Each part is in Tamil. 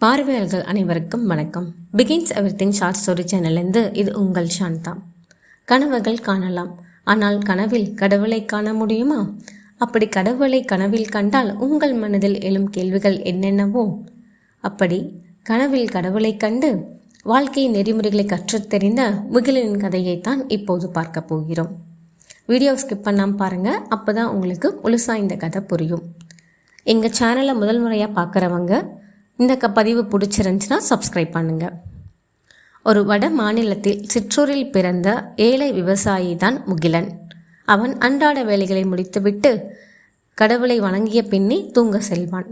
பார்வையாளர்கள் அனைவருக்கும் வணக்கம். பிகின்ஸ் எவ்ரிதிங் ஷார்ட் ஸ்டோரி சேனல்லேருந்து இது உங்கள் சாந்தா. கனவுகள் காணலாம். ஆனால் கனவில் கடவுளை காண முடியுமா? அப்படி கடவுளை கனவில் கண்டால் உங்கள் மனதில் எழும் கேள்விகள் என்னென்னவோ? அப்படி கனவில் கடவுளை கண்டு வாழ்க்கை நெறிமுறைகளை கற்றுத் தெரிந்த முகிலின் கதையைத்தான் இப்போது பார்க்க போகிறோம். வீடியோ ஸ்கிப் பண்ணாமல் பாருங்கள் அப்போ தான் உங்களுக்கு முழுசாக இந்த கதை புரியும். எங்கள் சேனலை முதல் முறையாக பார்க்குறவங்க இந்த க பதிவு பிடிச்சிருந்துச்சுன்னா சப்ஸ்கிரைப் பண்ணுங்கள் ஒரு வட மாநிலத்தில் சிற்றூரில் பிறந்த ஏழை விவசாயி தான் முகிலன். அவன் அன்றாட வேலைகளை முடித்துவிட்டு கடவுளை வணங்கிய பின்னே தூங்க செல்வான்.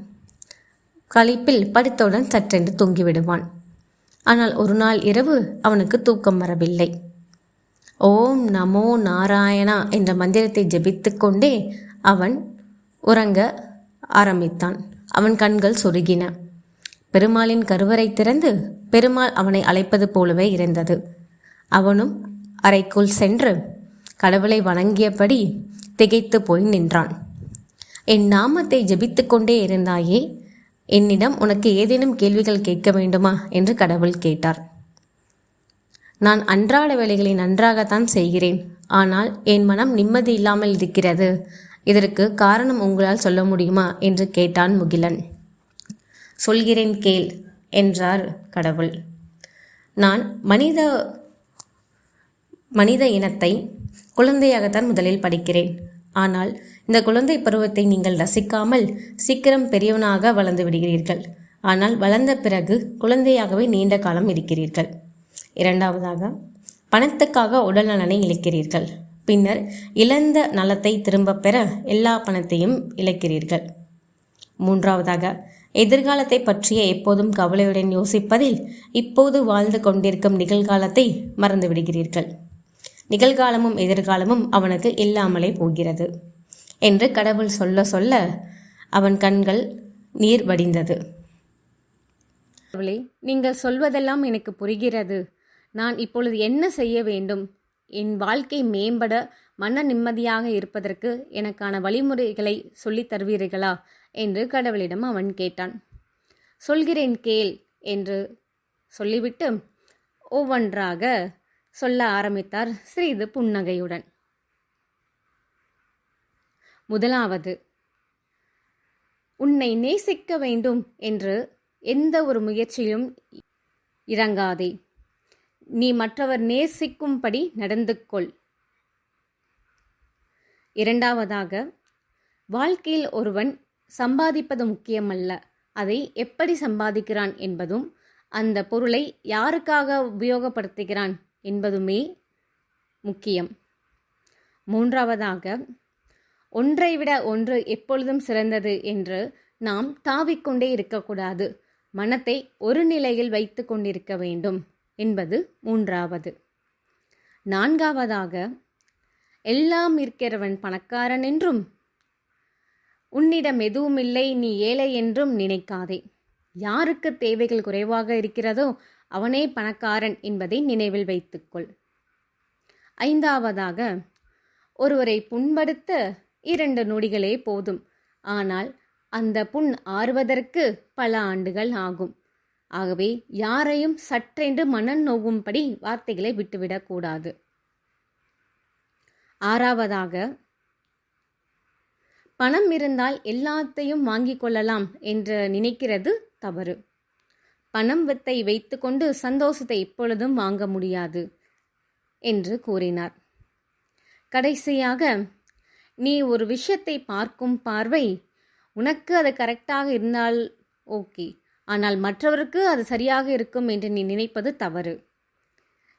கழிப்பில் படுத்தவுடன் சற்றென்று தூங்கிவிடுவான். ஆனால் ஒரு நாள் இரவு அவனுக்கு தூக்கம் வரவில்லை. ஓம் நமோ நாராயணா என்ற மந்திரத்தை ஜபித்து கொண்டே அவன் உறங்க ஆரம்பித்தான். அவன் கண்கள் சொருகின. பெருமாளின் கருவறை திறந்து பெருமாள் அவனை அழைப்பது போலவே இருந்தது. அவனும் அறைக்குள் சென்று கடவுளை வணங்கியபடி திகைத்து போய் நின்றான். என் நாமத்தை ஜபித்து கொண்டே இருந்தாயே என்னிடம் உனக்கு ஏதேனும் கேள்விகள் கேட்க வேண்டுமா? என்று கடவுள் கேட்டார். நான் அன்றாட வேலைகளை நன்றாகத்தான் செய்கிறேன். ஆனால் என் மனம் நிம்மதி இல்லாமல் இருக்கிறது. இதற்கு காரணம் உங்களால் சொல்ல முடியுமா? என்று கேட்டான் முகிலன். சொல்கிறேன் கேள் என்றார் கடவுள். நான் மனித மனித இனத்தை குழந்தையாகத்தான் முதலில் படிக்கிறேன். ஆனால் இந்த குழந்தை பருவத்தை நீங்கள் ரசிக்காமல் சீக்கிரம் பெரியவனாக வளர்ந்து விடுகிறீர்கள். ஆனால் வளர்ந்த பிறகு குழந்தையாகவே நீண்ட காலம் இருக்கிறீர்கள். இரண்டாவதாக பணத்துக்காக உடல் நலனை இழக்கிறீர்கள். பின்னர் இழந்த நலத்தை திரும்பப் பெற எல்லா பணத்தையும் இழக்கிறீர்கள். மூன்றாவதாக எதிர்காலத்தை பற்றிய எப்போதும் கவலையுடன் யோசிப்பதில் இப்போது வாழ்ந்து கொண்டிருக்கும் நிகழ்காலத்தை மறந்து விடுகிறீர்கள் நிகழ்காலமும் எதிர்காலமும் அவனுக்கு இல்லாமலே போகிறது என்று கடவுள் சொல்ல சொல்ல அவன் கண்கள் நீர் வடிந்தது. நீங்கள் சொல்வதெல்லாம் எனக்கு புரிகிறது. நான் இப்பொழுது என்ன செய்ய வேண்டும்? என் வாழ்க்கை மேம்பட மன நிம்மதியாக இருப்பதற்கு எனக்கான வழிமுறைகளை சொல்லித் தருவீர்களா? என்று கடவுளிடம் அவன் கேட்டான். சொல்கிறேன் கேள் என்று சொல்லிவிட்டு ஒவ்வொன்றாக சொல்ல ஆரம்பித்தார் ஸ்ரீது புன்னகையுடன். முதலாவது உன்னை நேசிக்க வேண்டும் என்று எந்த ஒரு முயற்சியிலும் இறங்காதே. நீ மற்றவர் நேசிக்கும்படி நடந்து கொள் இரண்டாவதாக வாழ்க்கையில் ஒருவன் சம்பாதிப்பது முக்கியமல்ல. அதை எப்படி சம்பாதிக்கிறான் என்பதும் அந்த பொருளை யாருக்காக உபயோகப்படுத்துகிறான் என்பதுமே முக்கியம். மூன்றாவதாக ஒன்றை விட ஒன்று எப்பொழுதும் சிறந்தது என்று நாம் தாவிக்கொண்டே இருக்கக்கூடாது. மனத்தை ஒரு நிலையில் வைத்து கொண்டிருக்க வேண்டும். என்பது மூன்றாவது. நான்காவதாக எல்லாம் இருக்கிறவன் பணக்காரன் என்றும் உன்னிடம் எதுவுமில்லை நீ ஏழை என்றும் நினைக்காதே. யாருக்கு தேவைகள் குறைவாக இருக்கிறதோ அவனே பணக்காரன் என்பதை நினைவில் வைத்துக்கொள். ஐந்தாவதாக ஒருவரை புண்படுத்த இரண்டு நொடிகளே போதும். ஆனால் அந்த புண் ஆறுவதற்கு பல ஆண்டுகள் ஆகும். ஆகவே யாரையும் சற்றென்று மனம் நோகும்படி வார்த்தைகளை விட்டுவிடக்கூடாது. ஆறாவதாக பணம் இருந்தால் எல்லாத்தையும் வாங்கிக் கொள்ளலாம் என்று நினைக்கிறது தவறு. பணம் வித்தை வைத்துக்கொண்டு சந்தோஷத்தை எப்பொழுதும் வாங்க முடியாது என்று கூறினார். கடைசியாக நீ ஒரு விஷயத்தை பார்க்கும் பார்வை உனக்கு அது கரெக்டாக இருந்தால் ஓகே. ஆனால் மற்றவருக்கு அது சரியாக இருக்கும் என்று நீ நினைப்பது தவறு.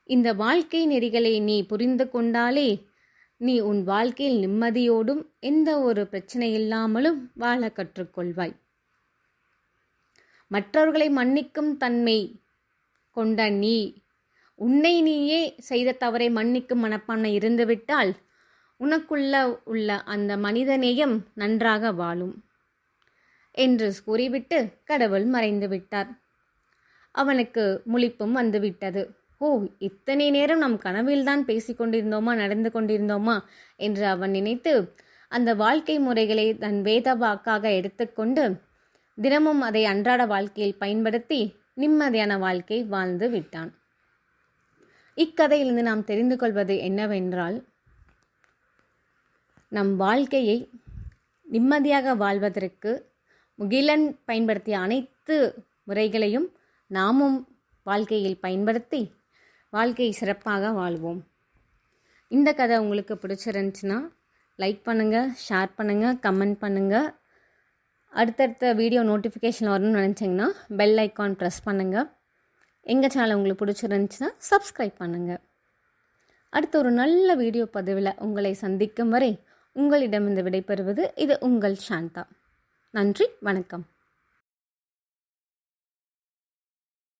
இந்த வாழ்க்கை நெறிகளை நீ புரிந்து கொண்டாலே நீ உன் வாழ்க்கையில் நிம்மதியோடும் எந்த ஒரு பிரச்சனை இல்லாமலும் வாழ கற்றுக்கொள்வாய். மற்றவர்களை மன்னிக்கும் தன்மை கொண்ட நீ உன்னை நீயே செய்த தவறை மன்னிக்கும் மனப்பான்மை இருந்துவிட்டால் உனக்குள்ள உள்ள அந்த மனிதநேயம் நன்றாக வாழும். என்று கூறிவிட்டு கடவுள் மறைந்து விட்டார் அவனுக்கு முழிப்பும் வந்துவிட்டது. ஓ இத்தனை நேரம் நம் கனவில்தான் பேசிக்கொண்டிருந்தோமா நடந்து கொண்டிருந்தோமா என்று அவன் நினைத்து அந்த வாழ்க்கை முறைகளை தன் வேத வாக்காக எடுத்துக்கொண்டு தினமும் அதை அன்றாட வாழ்க்கையில் பயன்படுத்தி நிம்மதியான வாழ்க்கை வாழ்ந்து விட்டான். இக்கதையிலிருந்து நாம் தெரிந்து கொள்வது என்னவென்றால் நம் வாழ்க்கையை நிம்மதியாக வாழ்வதற்கு முகிலன் பயன்படுத்திய அனைத்து முறைகளையும் நாமும் வாழ்க்கையில் பயன்படுத்தி வாழ்க்கையை சிறப்பாக வாழ்வோம். இந்த கதை உங்களுக்கு பிடிச்சிருந்துச்சுன்னா லைக் பண்ணுங்கள் ஷேர் பண்ணுங்கள் கமெண்ட் பண்ணுங்கள் அடுத்தடுத்த வீடியோ நோட்டிஃபிகேஷன் வரணும்னு நினச்சிங்கன்னா பெல் ஐக்கான் ப்ரெஸ் பண்ணுங்கள் எங்கள் சேனல் உங்களுக்கு பிடிச்சிருந்துச்சுன்னா சப்ஸ்கிரைப் பண்ணுங்கள் அடுத்த ஒரு நல்ல வீடியோ பதிவில் உங்களை சந்திக்கும் வரை உங்களிடமிருந்து விடைபெறுவது இது உங்கள் சாந்தா. நன்றி வணக்கம்.